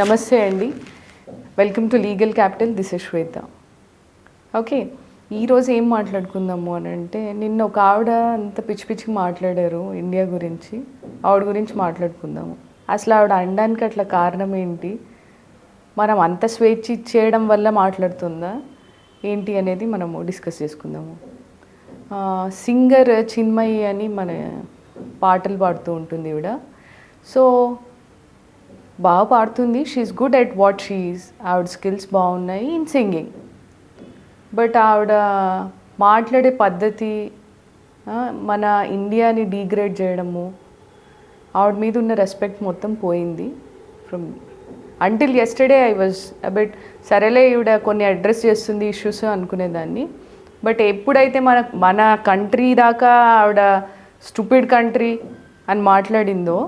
నమస్తే అండి. Welcome to legal capital this is Shweta okay ఈరోజు ఏం మాట్లాడుకుందాము అని అంటే నిన్న ఒక ఆవిడ అంత పిచ్చి పిచ్చికి మాట్లాడారు ఇండియా గురించి. ఆవిడ గురించి మాట్లాడుకుందాము. అసలు ఆవిడ అనడానికి అట్లా కారణం ఏంటి? మనం అంత స్వేచ్ఛ ఇచ్చేయడం వల్ల మాట్లాడుతుందా? ఏంటి అనేది మనము డిస్కస్ చేసుకుందాము. సింగర్ చిన్మయి అని మన పాటలు పాడుతూ ఉంటుంది ఈవిడ. సో బాగా పాడుతుంది. She's good at what she's ఆవిడ స్కిల్స్ బాగున్నాయి ఇన్ సింగింగ్ బట్ ఆవిడ మాట్లాడే పద్ధతి మన ఇండియాని డీగ్రేడ్ చేయడము ఆవిడ మీద ఉన్న రెస్పెక్ట్ మొత్తం పోయింది from until yesterday I was but సరేలే ఈవిడ కొన్ని అడ్రస్ చేస్తుంది ఇష్యూస్ అనుకునేదాన్ని. బట్ ఎప్పుడైతే మన మన కంట్రీ దాకా ఆవిడ స్టూపిడ్ కంట్రీ అని మాట్లాడిందో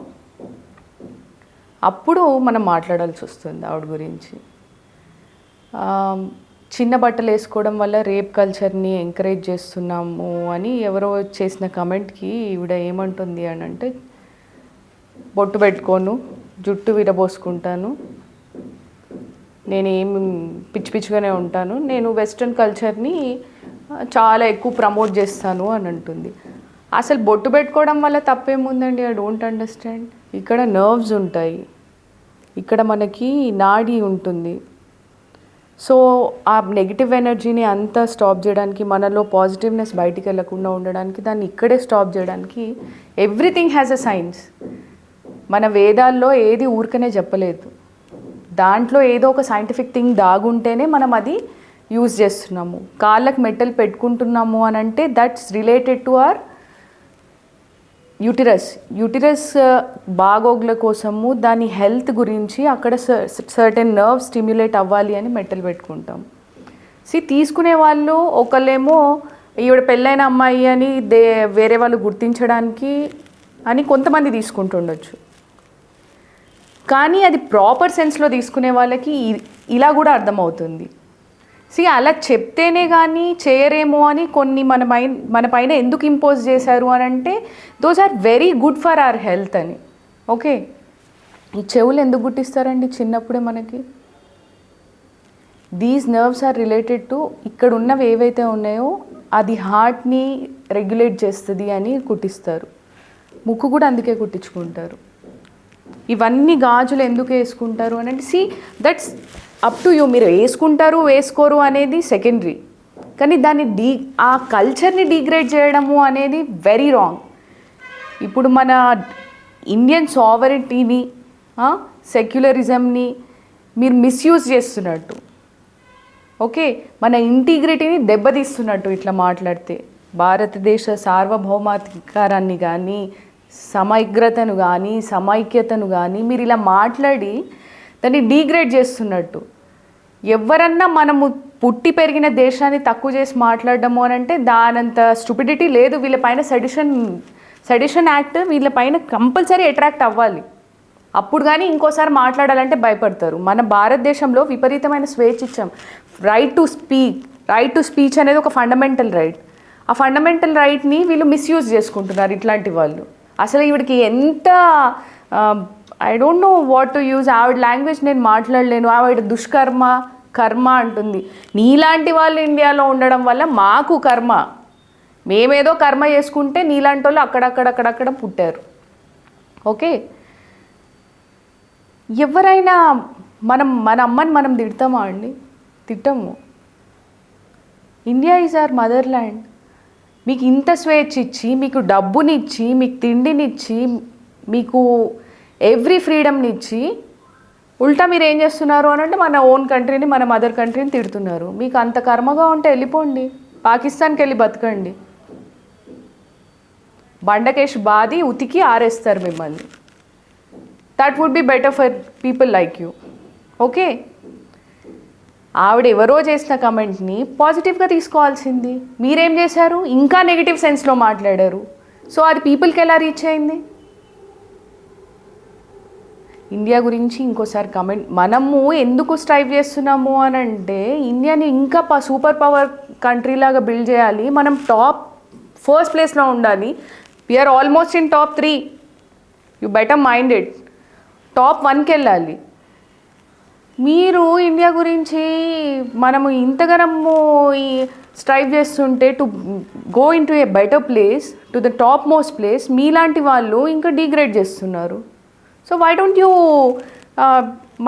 అప్పుడు మనం మాట్లాడాల్సి వస్తుంది ఆవిడ గురించి. చిన్న బట్టలు వేసుకోవడం వల్ల రేప్ కల్చర్ని ఎంకరేజ్ చేస్తున్నాము అని ఎవరో చేసిన కమెంట్కి ఈవిడ ఏమంటుంది అని అంటే బొట్టు పెట్టుకోను జుట్టు విరబోసుకుంటాను నేను ఏం పిచ్చి పిచ్చిగానే ఉంటాను నేను వెస్ట్రన్ కల్చర్ని చాలా ఎక్కువ ప్రమోట్ చేస్తాను అని అంటుంది. అసలు బొట్టు పెట్టుకోవడం వల్ల తప్పేముందండి? I don't understand. ఇక్కడ నర్వ్స్ ఉంటాయి. ఇక్కడ మనకి నాడి ఉంటుంది. సో ఆ నెగిటివ్ ఎనర్జీని అంతా స్టాప్ చేయడానికి మనలో పాజిటివ్నెస్ బయటికి వెళ్ళకుండా ఉండడానికి దాన్ని ఇక్కడే స్టాప్ చేయడానికి ఎవ్రీథింగ్ హ్యాస్ అ సైన్స్ మన వేదాల్లో ఏది ఊరికనే చెప్పలేదు. దాంట్లో ఏదో ఒక సైంటిఫిక్ థింగ్ దాగుంటేనే మనం అది యూజ్ చేస్తున్నాము. కాళ్ళకు మెట్టలు పెట్టుకుంటున్నాము అని అంటే that's related to our uterus. Uterus బాగోగుల కోసము దాని హెల్త్ గురించి అక్కడ సర్టెన్ నర్వ్ స్టిమ్యులేట్ అవ్వాలి అని మెట్టలు పెట్టుకుంటాం. సి తీసుకునే వాళ్ళు ఒకళ్ళేమో ఈవిడ పెళ్ళైన అమ్మాయి అని దే వేరే వాళ్ళు గుర్తించడానికి అని కొంతమంది తీసుకుంటుండొచ్చు. కానీ అది ప్రాపర్ సెన్స్లో తీసుకునే వాళ్ళకి ఇలా కూడా అర్థమవుతుంది. సి అలా చెప్తేనే కానీ చేయరేమో అని కొన్ని మన మైండ్ మన పైన ఎందుకు ఇంపోజ్ చేశారు అని అంటే those are very good for our health అని. ఓకే ఈ చెవులు ఎందుకు గుట్టిస్తారండి చిన్నప్పుడే మనకి? These nerves are related to ఇక్కడ ఉన్నవి ఏవైతే ఉన్నాయో అది హార్ట్ని రెగ్యులేట్ చేస్తుంది అని కుట్టిస్తారు ముక్కు కూడా అందుకే కుట్టించుకుంటారు ఇవన్నీ గాజులు ఎందుకు వేసుకుంటారు అని అంటే see that's up to you మీరు వేసుకుంటారు వేసుకోరు అనేది సెకండరీ కానీ దాన్ని డీ ఆ కల్చర్ని డిగ్రేడ్ చేయడము అనేది వెరీ రాంగ్ ఇప్పుడు మన ఇండియన్ సావరిటీని సెక్యులరిజంని మీరు మిస్యూజ్ చేస్తున్నట్టు. ఓకే మన ఇంటిగ్రిటీని దెబ్బతీస్తున్నట్టు ఇట్లా మాట్లాడితే. భారతదేశ సార్వభౌమాధికారాన్ని కానీ సమగ్రతను కానీ సమైక్యతను కానీ మీరు ఇలా మాట్లాడి దాన్ని డీగ్రేడ్ చేస్తున్నట్టు. ఎవరన్నా మనము పుట్టి పెరిగిన దేశాన్ని తక్కువ చేసి మాట్లాడడము అని అంటే దానంత స్టూపిడిటీ లేదు. వీళ్ళపైన సెడిషన్ సెడిషన్ యాక్ట్ వీళ్ళపైన కంపల్సరీ అట్రాక్ట్ అవ్వాలి. అప్పుడు కానీ ఇంకోసారి మాట్లాడాలంటే భయపడతారు. మన భారతదేశంలో విపరీతమైన స్వేచ్ఛ ఇచ్చాం. Right to speak right to speech అనేది ఒక ఫండమెంటల్ రైట్ ఆ ఫండమెంటల్ రైట్ని వీళ్ళు మిస్యూజ్ చేసుకుంటున్నారు ఇట్లాంటి వాళ్ళు. అసలు ఈవిడికి ఎంత I don't know what to use ఆవిడ లాంగ్వేజ్ నేను మాట్లాడలేను. ఆవిడ దుష్కర్మ కర్మ అంటుంది. నీలాంటి వాళ్ళు ఇండియాలో ఉండడం వల్ల మాకు కర్మ. మేమేదో కర్మ చేసుకుంటే నీలాంటి వాళ్ళు అక్కడక్కడక్కడక్కడ పుట్టారు. ఓకే ఎవరైనా మనం మన అమ్మని మనం తిడతామా అండి? తిట్టము. India is our motherland మీకు ఇంత స్వేచ్ఛ ఇచ్చి మీకు డబ్బునిచ్చి మీకు తిండినిచ్చి మీకు ఎవ్రీ ఫ్రీడమ్ని ఇచ్చి ఉల్టా మీరు ఏం చేస్తున్నారు అని అంటే మన ఓన్ కంట్రీని మన మదర్ కంట్రీని తిడుతున్నారు. మీకు అంత కర్మగా ఉంటే వెళ్ళిపోండి. పాకిస్తాన్కి వెళ్ళి బతకండి. బండకేష్ బాది ఉతికి ఆరేస్తారు మిమ్మల్ని. That would be better for people like you okay ఆవిడ ఎవరో చేసిన కమెంట్ని పాజిటివ్గా తీసుకోవాల్సింది. మీరేం చేశారు? ఇంకా నెగిటివ్ సెన్స్లో మాట్లాడారు. సో అది పీపుల్కి ఎలా రీచ్ అయింది? ఇండియా గురించి ఇంకోసారి కమెంట్ మనము ఎందుకు స్ట్రైవ్ చేస్తున్నాము అని అంటే ఇండియాని ఇంకా ప సూపర్ పవర్ కంట్రీ లాగా బిల్డ్ చేయాలి. మనం టాప్ ఫస్ట్ ప్లేస్లో ఉండాలి. We are almost in top three you better minded top వన్కి వెళ్ళాలి. మీరు ఇండియా గురించి మనము ఇంతగనము ఈ స్ట్రైవ్ చేస్తుంటే to go into a better place to the topmost place మీలాంటి వాళ్ళు ఇంకా డిగ్రేడ్ చేస్తున్నారు. So why don't you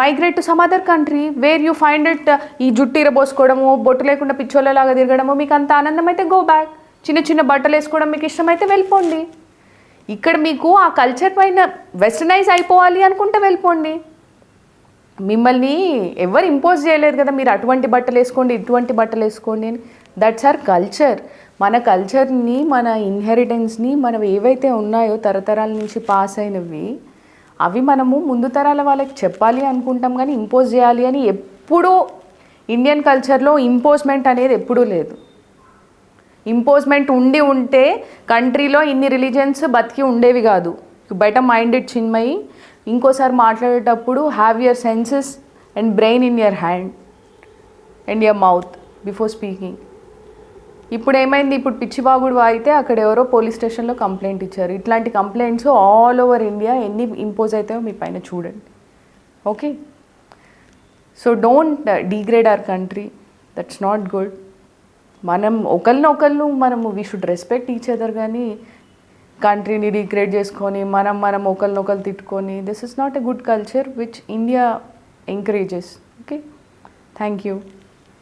migrate to some other country where you find it ఈ జుట్టు ఇరబోసుకోవడము బొట్టు లేకుండా పిచ్చోళ్ళలాగా తిరగడము మీకు అంత ఆనందం అయితే గో బ్యాక్ చిన్న చిన్న బట్టలు వేసుకోవడం మీకు ఇష్టమైతే వెళ్ళిపోండి. ఇక్కడ మీకు ఆ కల్చర్ పైన వెస్టర్నైజ్ అయిపోవాలి అనుకుంటే వెళ్ళిపోండి. మిమ్మల్ని ఎవరు ఇంపోజ్ చేయలేరు కదా మీరు అటువంటి బట్టలు వేసుకోండి ఇటువంటి బట్టలు వేసుకోండి అని. దట్స్ ఆర్ కల్చర్ మన కల్చర్ని మన ఇన్హెరిటెన్స్ని మనం ఏవైతే ఉన్నాయో తరతరాల నుంచి పాస్ అయినవి అవి మనము ముందు తరాల వాళ్ళకి చెప్పాలి అనుకుంటాం కానీ ఇంపోజ్ చేయాలి అని ఎప్పుడూ ఇండియన్ కల్చర్లో ఇంపోజ్మెంట్ అనేది ఎప్పుడూ లేదు. ఇంపోజ్మెంట్ ఉండి ఉంటే కంట్రీలో ఇన్ని రిలీజన్స్ బతికి ఉండేవి కాదు. బయట మైండెడ్ చిన్మయి ఇంకోసారి మాట్లాడేటప్పుడు have your senses and brain in your hand and your mouth before speaking ఇప్పుడు ఏమైంది ఇప్పుడు పిచ్చివాగుడు అయితే అక్కడ ఎవరో పోలీస్ స్టేషన్లో కంప్లైంట్ ఇచ్చారు. ఇట్లాంటి కంప్లైంట్స్ ఆల్ ఓవర్ ఇండియా ఎన్ని ఇంపోజ్ అవుతాయో మీ పైన చూడండి. Okay? So don't degrade our country. That's not good. మనం ఒకరినొకళ్ళు మనము we should respect each other కానీ కంట్రీని డిగ్రేడ్ చేసుకొని మనం మనం ఒకరినొకరు తిట్టుకొని this is not a good culture which India encourages okay? Thank you